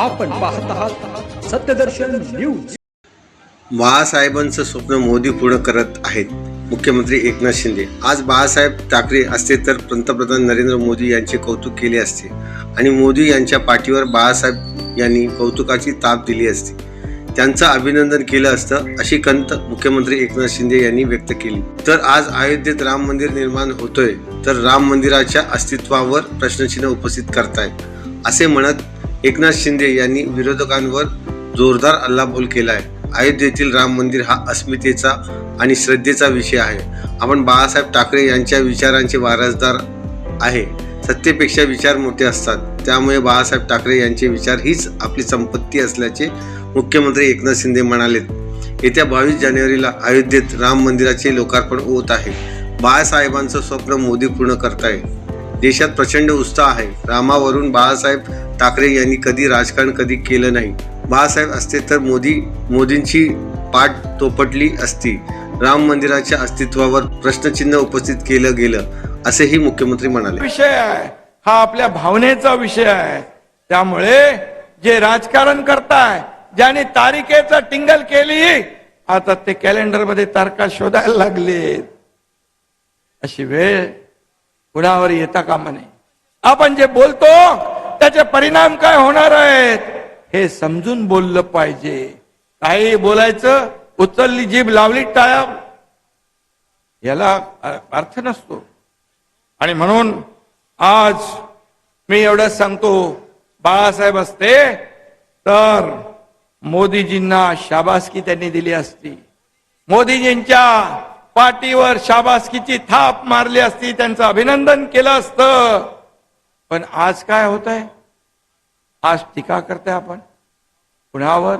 आपण पाहत आहात सत्यदर्शन न्यूज. बाळासाहेबांचं स्वप्न मोदी पूर्ण करत आहेत. मुख्यमंत्री एकनाथ शिंदे. आज बाळासाहेब ठाकरे असते तर पंतप्रधान नरेंद्र मोदी यांचे कौतुक केले असते. आणि मोदी यांच्या पाठीवर बाळासाहेब यांनी कौतुकाची ताप दिली असती. त्यांचं अभिनंदन केलं असतं अशी खंत मुख्यमंत्री एकनाथ शिंदे यांनी व्यक्त केली. तर आज अयोध्येत राम मंदिर निर्माण होतोय तर राम मंदिराच्या अस्तित्वावर प्रश्नचिन्ह उपस्थित करतायत असे म्हणत एकनाथ शिंदे यांनी विरोधकांवर जोरदार हल्लाबोल केला आहे अयोध्येतील राम मंदिर हा अस्मितेचा आणि श्रद्धेचा विषय आहे. आपण बाळासाहेब ठाकरे यांच्या विचारांचे वारसदार आहे. सत्तेपेक्षा विचार मोठे असतात. त्यामुळे बाळासाहेब ठाकरे यांचे विचार हीच आपली संपत्ती असल्याचे मुख्यमंत्री एकनाथ शिंदे म्हणालेत. येत्या बावीस जानेवारीला अयोध्येत राम मंदिराचे लोकार्पण होत आहे. बाळासाहेबांचं स्वप्न मोदी पूर्ण करताय देशात प्रचंड उत्साह आहे. रामावरून बाळासाहेब ठाकरे यांनी कधी राजकारण कधी केलं नाही. बाळासाहेब असते तर मोदी मोदींची पाठ तोपटली असती. राम मंदिराच्या अस्तित्वावर प्रश्नचिन्ह उपस्थित केलं गेलं असेही मुख्यमंत्री म्हणाले. विषय आहे. हा आपल्या भावनेचा विषय आहे. त्यामुळे जे राजकारण करताय ज्याने तारिकेचा टिंगल केली आता ते कॅलेंडरमध्ये तारखा शोधायला लागले अशी वेळ कुणावर येता कामा नये. आपण जे बोलतो त्याचे परिणाम काय होणार आहेत? हे समजून बोललं पाहिजे. काही बोलायचं उचलली जीभ लावली टाळा याला अर्थ नसतो. आणि म्हणून आज मी एवढंच सांगतो बाळासाहेब असते तर मोदीजींना शाबासकी त्यांनी दिली असती. मोदीजींच्या पाठीवर शाबासकीची थाप मारली असती त्यांचं अभिनंदन केलं असतं. पण आज काय होत आहे आज टीका करते आपण. कुणावर?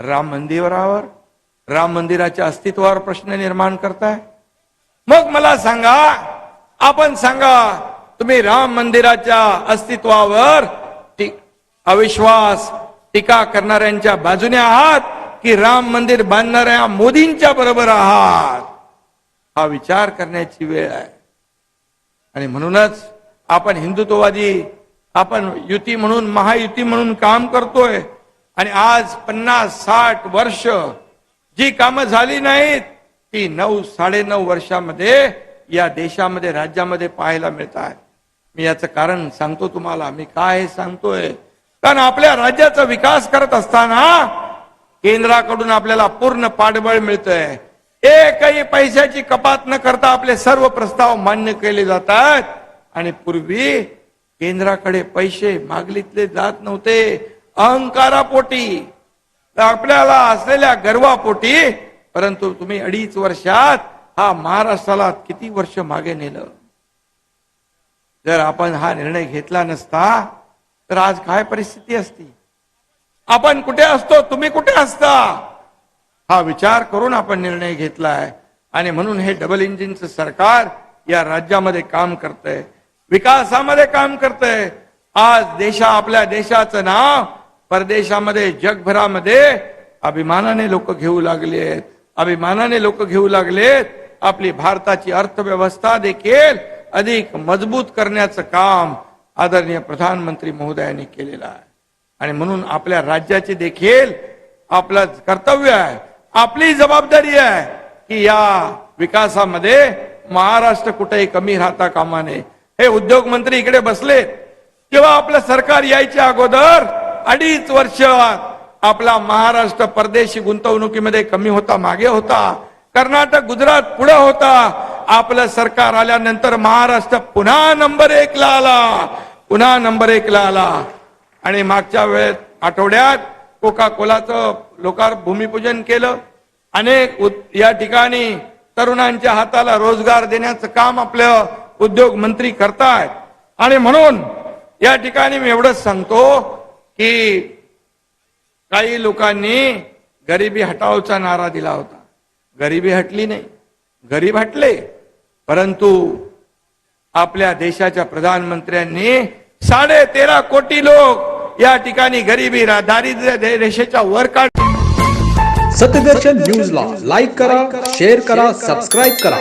राम मंदिरावर. राम मंदिराच्या अस्तित्वावर प्रश्न निर्माण करताय. मग मला सांगा आपण सांगा तुम्ही राम मंदिराच्या अस्तित्वावर टी- अविश्वास टीका करणाऱ्यांच्या बाजूने आहात की राम मंदिर बांधणाऱ्या मोदींच्या बरोबर आहात? हा विचार करण्याची वेळ आहे. आणि म्हणूनच आपण हिंदुत्ववादी आपण युती म्हणून महायुती म्हणून काम करतोय. आणि आज पन्नास साठ वर्ष जी कामं झाली नाहीत ती नऊ साडेनऊ वर्षामध्ये या देशामध्ये राज्यामध्ये पाहायला मिळतात मी याचं कारण सांगतो तुम्हाला. मी काय हे सांगतोय? कारण आपल्या राज्याचा विकास करत असताना केंद्राकडून आपल्याला पूर्ण पाठबळ मिळतंय. एकही पैशाची कपात न करता आपले सर्व प्रस्ताव मान्य केले जातात. आणि पूर्वी केंद्राकडे पैसे मागलीतले जात नव्हते. अहंकारापोटी. आपल्याला असलेल्या गर्वापोटी. परंतु तुम्ही अडीच वर्षात हा महाराष्ट्राला किती वर्ष मागे नेलं? जर आपण हा निर्णय घेतला नसता तर आज काय परिस्थिती असती? आपण कुठे असतो? तुम्ही कुठे असता? हा विचार करून आपण निर्णय घेतलाय. आणि म्हणून हे डबल इंजिनचं सरकार या राज्यामध्ये काम करतंय. विकासामध्ये काम करतंय. आज देशा आपल्या देशाचं नाव परदेशामध्ये जगभरामध्ये अभिमानाने लोक घेऊ लागलेत. अभिमानाने लोक घेऊ लागलेत. आपली भारताची अर्थव्यवस्था देखील अधिक मजबूत करण्याचं काम आदरणीय प्रधानमंत्री महोदयांनी केलेलं आहे. आणि म्हणून आपल्या राज्याचे देखील आपलं कर्तव्य आहे आपली जबाबदारी आहे की या विकासामध्ये महाराष्ट्र कुठेही कमी राहता कामा नये. हे उद्योग मंत्री इकडे बसले. तेव्हा आपलं सरकार यायच्या अगोदर अडीच वर्ष आपला महाराष्ट्र परदेशी गुंतवणुकीमध्ये कमी होता मागे होता. कर्नाटक गुजरात पुढे होता. आपलं सरकार आल्यानंतर महाराष्ट्र पुन्हा नंबर एक ला आला. पुन्हा नंबर एक ला आला. आणि मागच्या वेळेत आठवड्यात कोका कोलाचं लोकार भूमिपूजन केलं. अनेक या ठिकाणी तरुणांच्या हाताला रोजगार देण्याचं काम आपलं उद्योग मंत्री करतायत. आणि म्हणून या ठिकाणी मी एवढंच सांगतो की काही लोकांनी गरिबी हटावचा नारा दिला होता. गरिबी हटली नाही. गरीब हटले. परंतु आपल्या देशाच्या प्रधानमंत्र्यांनी साडे तेरा कोटी लोक या ठिकाणी गरिबी दारिद्र्य रेषेच्या वर काढ सत्यदर्शन न्यूजला लाईक करा शेअर करा सबस्क्राईब करा.